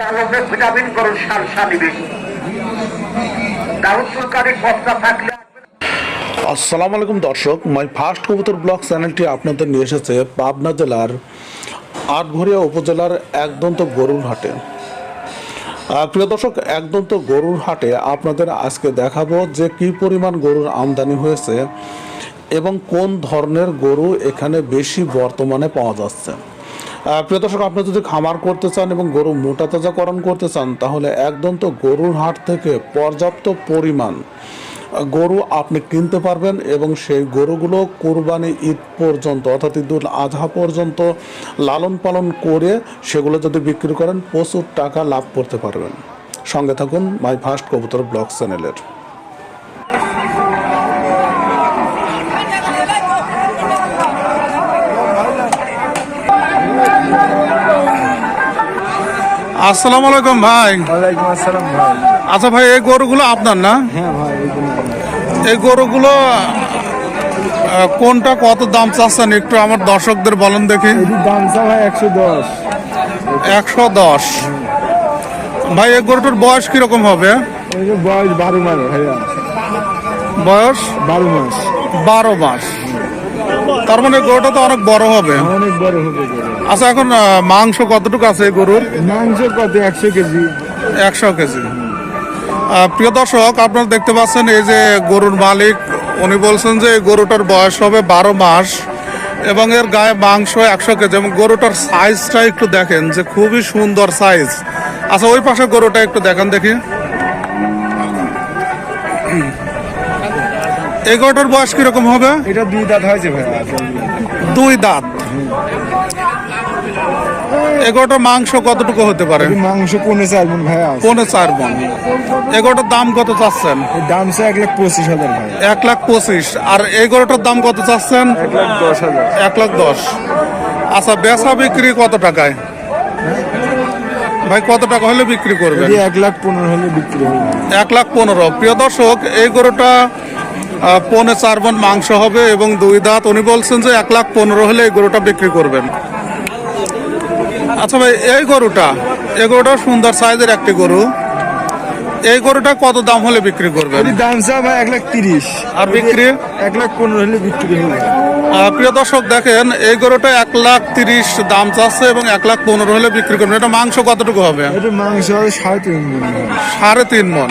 কালোকে vitamin করো সার সানিবে দাউদুল কাদের পথটা থাকলে আসসালামু আলাইকুম দর্শক মাই ফার্স্ট কবুতর ব্লগ চ্যানেলটি আপনাদের নিয়ে এসেছে পাবনা জেলার আটঘরিয়া উপজেলার একদন্ত গরুর হাটে। প্রিয় দর্শক, একদন্ত গরুর হাটে আপনাদের আজকে দেখাবো যে কি পরিমাণ গরুর আমদানি হয়েছে এবং কোন ধরনের গরু এখানে বেশি বর্তমানে পাওয়া যাচ্ছে। প্রিয় দর্শক, আপনি যদি খামার করতে চান এবং গরু মোটা তাজাকরণ করতে চান, তাহলে একদম তো গরুর হাট থেকে পর্যাপ্ত পরিমাণ গরু আপনি কিনতে পারবেন এবং সেই গরুগুলো কোরবানি ঈদ পর্যন্ত, অর্থাৎ ঈদুল আজহা পর্যন্ত লালন পালন করে সেগুলো যদি বিক্রি করেন, প্রচুর টাকা লাভ করতে পারবেন। সঙ্গে থাকুন মাই ফার্স্ট কবুতর ব্লগ চ্যানেলের। আসসালামু আলাইকুম ভাই। ওয়ালাইকুম আসসালাম ভাই। আচ্ছা ভাই এই গরুগুলো আপনার না? হ্যাঁ ভাই এই গরুগুলো। কোনটা কত দাম চাচ্ছেন একটু আমার দর্শকদের বলেন দেখি। দাম চা ভাই একশো দশ। একশো দশ। ভাই এই গরুটার বয়স কীরকম হবে? এই যে বয়স বারো মাস ভাইয়া। বয়স? বারো মাস। বারো মাস। তার মানে গরুটা তো অনেক বড় হবে। অনেক বড় হবে আচ্ছা এখন মাংস কতটুকু আছে গরুর? মাংস কত? একশো কেজি। একশো কেজি। প্রিয় দর্শক আপনারা দেখতে পাচ্ছেন এই যে গরুর মালিক উনি বলছেন যে গরুটার বয়স হবে বারো মাস এবং এর গায়ে মাংস একশো কেজি এবং গরুটার সাইজটা একটু দেখেন যে খুবই সুন্দর সাইজ আচ্ছা ওই পাশে গরুটা একটু দেখেন দেখি। এই গরুটার বয়স কীরকম হবে? এটা দুই দাঁত হয়েছে ভাইয়া দুই দাঁত। এগারোটার মাংস কতটুকু হতে পারে? মাংস পনেরো চার মন ভাইয়া আছে। পৌনে চার মন এগারোটার দাম কত চাচ্ছেন? দাম সে এক লাখ পঁচিশ হাজার ভাই। এক লাখ পঁচিশ। আর এগারোটার দাম কত চাচ্ছেন? এক লাখ দশ হাজার। এক লাখ দশ। আচ্ছা বেচা বিক্রি কত টাকায়? ভাই কত টাকা হলে বিক্রি করবেন? এটি এক লাখ পনেরো হলে বিক্রি হবে। এক লাখ পনেরো। প্রিয় দর্শক এই গরুটা পৌনে চার মন মাংস হবে এবং দুই দাঁত। উনি বলছেন যে এক লাখ পনেরো হলে এই গরুটা বিক্রি করবেন। আচ্ছা ভাই এই গরুটা এই গরুটা সুন্দর সাইজের একটি গরু। এই গরুটা কত দাম হলে বিক্রি করবেন? দাম চা ভাই এক লাখ তিরিশ। আর বিক্রি? এক লাখ পনেরো হলে বিক্রি হবে। প্রিয় দর্শক দেখেন এই গরুটা এক লাখ তিরিশ দাম চাচ্ছে এবং এক লাখ পনেরো হলে বিক্রি করবেন। এটা মাংস কতটুকু হবে? এটা মাংস হবে সাড়ে তিন মন সাড়ে তিন মন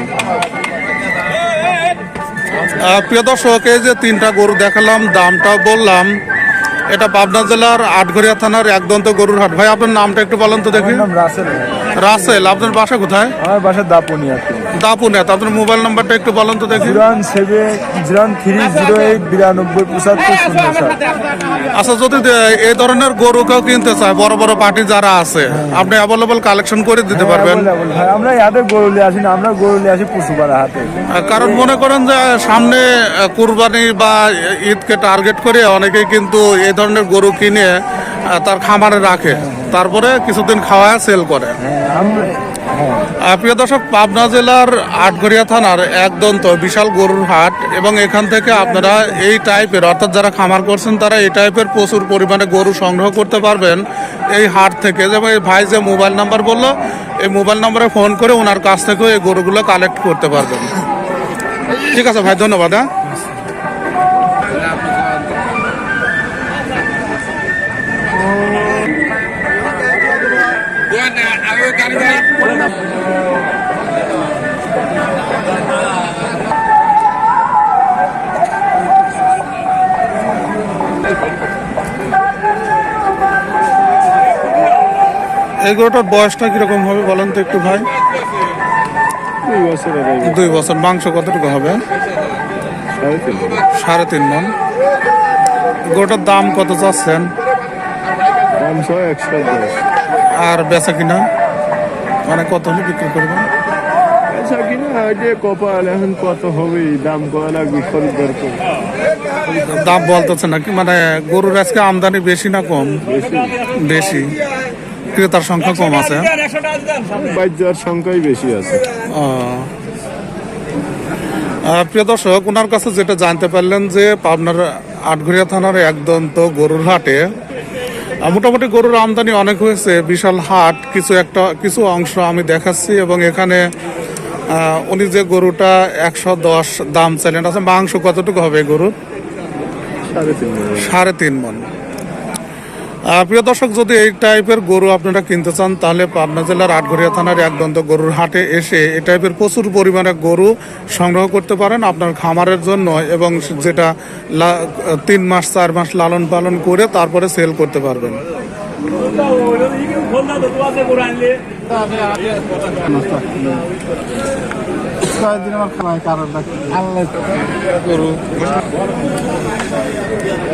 প্রিয় দর্শক এই যে তিনটা গরু দেখালাম দামটা বললাম এটা পাবনা জেলার আটঘরিয়া থানার একদন্ত গরুর হাট। ভাই আপনার নামটা একটু বলেন তো দেখি। রাসেল। রাসেল আপনার বাসা কোথায়? আমার বাসা দাপুনি আছে দাপুনিয়াত আপনার মোবাইল নাম্বারটা একটু বলেন তো দেখি। Zero seven zero one three zero eight বিরানব্বই পঁচাত্তর শূন্য আচ্ছা যদি এই ধরনের গরু কেউ কিনতে চায় বড় বড় পার্টি যারা আছে আপনি অ্যাভেলেবল কালেকশন করে দিতে পারবেন। হ্যাঁ, ভাই, আমরা ইয়াতে গরুলে আসি না আমরা গরুলে আসি পশুপাড়া হাতে। কারণ মনে করেন যে সামনে কুরবানি বা ঈদকে টার্গেট করে অনেকেই কিন্তু এই ধরনের গরু কিনে তার খামারে রাখে। তারপরে কিছুদিন খাওয়ায় সেল করে। হ্যাঁ প্রিয় দর্শক, পাবনা জেলার আটঘরিয়া থানার একদন্ত বিশাল গরুর হাট এবং এখান থেকে আপনারা এই টাইপের অর্থাৎ যারা খামার করছেন, তারা এই টাইপের প্রচুর পরিমাণে গরু সংগ্রহ করতে পারবেন এই হাট থেকে। যেমন এই ভাই যে মোবাইল নাম্বার বলল, এই মোবাইল নাম্বারে ফোন করে ওনার কাছ থেকেও এই গরুগুলো কালেক্ট করতে পারবেন। ঠিক আছে ভাই, ধন্যবাদ হ্যাঁ। এই গরুটার বয়সটা কীরকম হবে বলেন তো একটু ভাই? দুই বছর আগে দুই বছর। মাংস কতটুকু হবে? সাড়ে তিন মন। গরুটার দাম কত চাচ্ছেন? আর বেচা কিনা? মানে কত হলে বিক্রি করবেন? আচ্ছা কিনা যে কপাল এখন কত হবে? দাম করা লাগবে খরিদ্দার তো। দাম বলতেছে নাকি? মানে গরুর আজকে আমদানি বেশি না কম? বেশি। ক্রেতার সংখ্যা কম আছে। যাওয়ার সংখ্যাই বেশি আছে। প্রিয় দর্শক ওনার কাছে যেটা জানতে পারলেন যে পাবনার আটঘরিয়া থানার একদন্ত গরুর হাটে মোটামুটি গরুর আমদানি অনেক হয়েছে। বিশাল হাট কিছু একটা কিছু অংশ আমি দেখাচ্ছি এবং এখানে উনি যে গরুটা একশো দশ দাম চাইলেন আচ্ছা মাংস কতটুকু হবে গরুর? সাড়ে তিন মন। সাড়ে তিন আহ, প্রিয় দর্শক যদি এই টাইপের গরু আপনারা কিনতে চান তাহলে পাবনা জেলার আটঘরিয়া থানার একদন্ত গরুর হাটে এসে এই টাইপের প্রচুর পরিমাণে গরু সংগ্রহ করতে পারেন আপনার খামারের জন্য এবং যেটা তিন মাস চার মাস লালন পালন করে তারপরে সেল করতে পারবেন।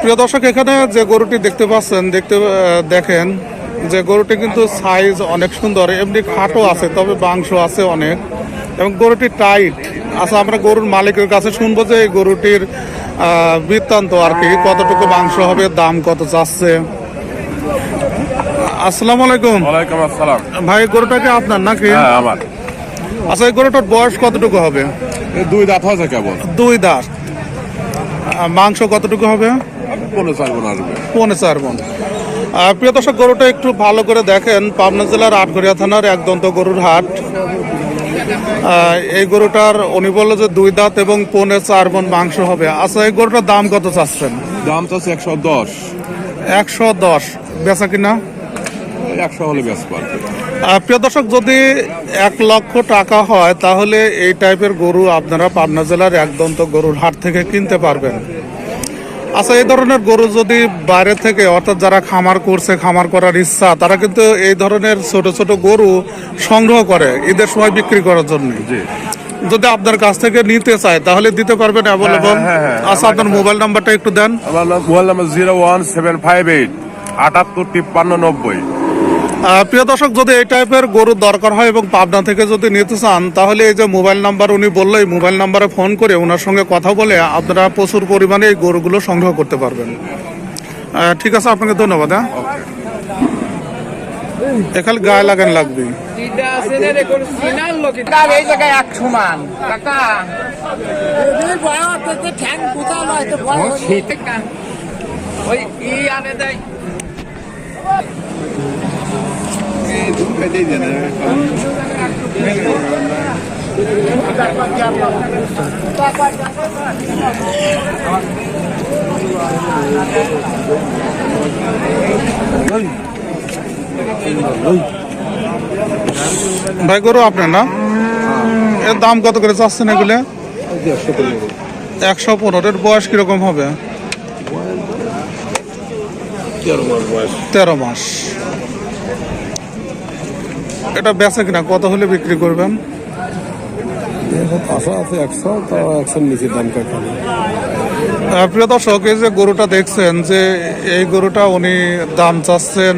প্রিয় দর্শক, এখানে যে গরুটি দেখতে পাচ্ছেন, দেখতে দেখেন যে গরুটি কিন্তু সাইজ অনেক সুন্দর, এমনি খাটো আছে, তবে মাংস আছে অনেক, এবং গরুটি টাইট আচ্ছা আমরা গরুর মালিকের কাছে শুনব যে এই গরুটির বৃত্তান্ত আর কি, কতটুকু মাংস হবে, দাম কত চাচ্ছে আসসালামু আলাইকুম। ওয়ালাইকুম আসসালাম। ভাই গরুটা কি আপনার নাকি? হ্যাঁ আমার। আচ্ছা এই গরুটার বয়স কতটুকু হবে? দুই দাঁত হয়েছে কেবল। দুই দাঁত। মাংস কতটুকু হবে? পনেরো চার গুণ আসবে। পৌনে চার মন প্রিয় দর্শক গরুটা একটু ভালো করে দেখেন। পাবনা জেলার আটঘরিয়া থানার একদন্ত গরুর হাট। এই গরুটার উনি বলল যে দুই দাঁত এবং পৌনে চার মন মাংস হবে। আচ্ছা এই গরুটার দাম কত চাচ্ছেন? দাম তো একশো দশ। একশো দশ। বেচা কিনা? একশো হলে বেশ পারবে প্রিয় দর্শক যদি এক লক্ষ টাকা হয় তাহলে এই টাইপের গরু আপনারা পাবনা জেলার একদন্ত গরুর হাট থেকে কিনতে পারবেন। আচ্ছা এই ধরনের গরু যদি বাইরে থেকে অর্থাৎ যারা খামার করছে খামার করার ইচ্ছা তারা কিন্তু এই ধরনের ছোট ছোট গরু সংগ্রহ করে ঈদের সময় বিক্রি করার জন্য। যদি আপনার কাছ থেকে নিতে চায় তাহলে দিতে পারবেন অ্যাভেলেবল হ্যাঁ, হ্যাঁ, আচ্ছা আপনার মোবাইল নাম্বারটা একটু দেন। Mobile number zero one seven five eight আটাত্তর তিপ্পান্ন নব্বই। প্রিয় দর্শক যদি এই টাইপের গরুর দরকার হয় এবং পাবনা থেকে যদি নিতে চান তাহলে এই যে মোবাইল নাম্বার উনি বলল এই মোবাইল নাম্বারে ফোন করে ওনার সঙ্গে কথা বলে আপনারা প্রচুর পরিমাণে এই গরুগুলো সংগ্রহ করতে পারবেন। ঠিক আছে আপনাকে ধন্যবাদ হ্যাঁ। এখানে গায়ে লাগান লাগবে কাকা এই জায়গায় এক সমান। কাকা। কাকা, ওই ই আনে দেয়। ভাই, গরু আপনার না? এর দাম কত করে চাচ্ছেন এগুলো? একশো পনেরো। এর বয়স কীরকম হবে? তেরো মাস। এটা বেচে কিনা? কত হলে বিক্রি করবেন? আশা আছে একশো একশোর নিচে দাম প্রিয় দর্শক এই যে গরুটা দেখছেন যে এই গরুটা উনি দাম চাচ্ছেন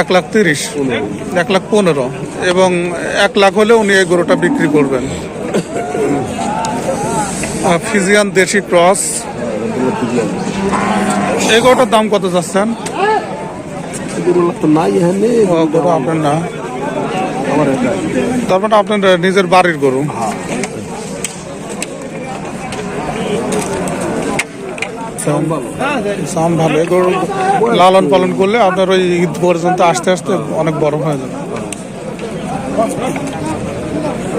এক লাখ তিরিশ এক লাখ পনেরো এবং এক লাখ হলে উনি এই গরুটা বিক্রি করবেন। ফিজিয়ান দেশি ক্রস। এই গরুটার দাম কত চাচ্ছেন? তো নাই গরু আপনার না। তারপরে আপনার নিজের বাড়ির গরু। গরু লালন পালন করলে আপনার ওই ঈদ পর্যন্ত আস্তে আস্তে অনেক বড় হয়ে যাবে।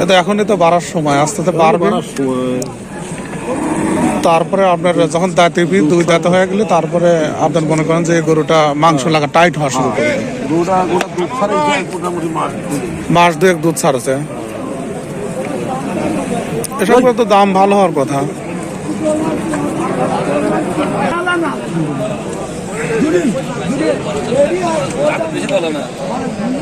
এটা এখনই তো বাড়ার সময় আস্তে আস্তে বাড়বে। তারপরে আপনার যখন দাঁতিবি দুই দাঁত হয়ে গেলে তারপরে আপনার মনে করেন যে গরুটা মাংস লাগা টাইট হওয়া শুরু করে মাস দুয়েক দুধ ছাড়ছে। এসব তো দাম ভালো হওয়ার কথা।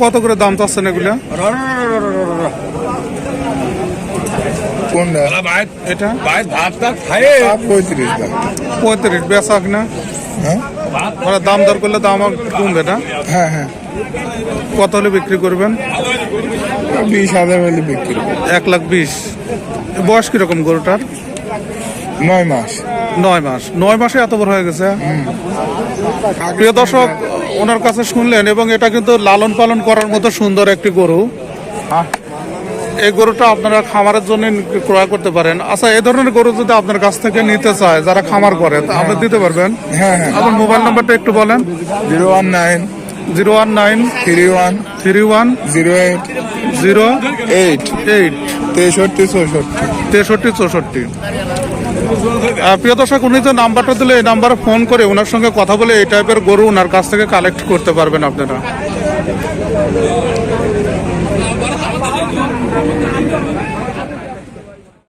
কত করে দাম চাচ্ছেন এগুলা? কোনটা? এটা? পঁয়ত্রিশ পঁয়ত্রিশ বেচা হ্যাঁ? মানে দাম দর করলে দাম আর কমবে না? হ্যাঁ হ্যাঁ। কত হলে বিক্রি করবেন? বিশ হাজার হলে বিক্রি করব। এক লাখ বিশ। বয়স কীরকম গরুটার? নয় মাস। নয় মাস। নয় মাসে এত বড় হয়ে গেছে? প্রিয় দর্শক ওনার কাছে শুনলেন এবং এটা কিন্তু লালন পালন করার মতো সুন্দর একটি গরু। এই গরুটা আপনারা খামারের জন্য ক্রয় করতে পারেন। আচ্ছা এই ধরনের গরু যদি আপনার কাছ থেকে নিতে চায় যারা খামার করে তা আপনি দিতে পারবেন? হ্যাঁ হ্যাঁ। আপনার মোবাইল নাম্বারটা একটু বলেন। Zero one nine zero one nine three one three one zero eight zero eight eight তেষট্টি চৌষট্টি। তেষট্টি চৌষট্টি। প্রিয় দর্শক, উনি তো নাম্বারটা দিলে, এই নাম্বারে ফোন করে ওনার সঙ্গে কথা বলে এই টাইপের গরু ওনার কাছ থেকে কালেক্ট করতে পারবেন আপনারা।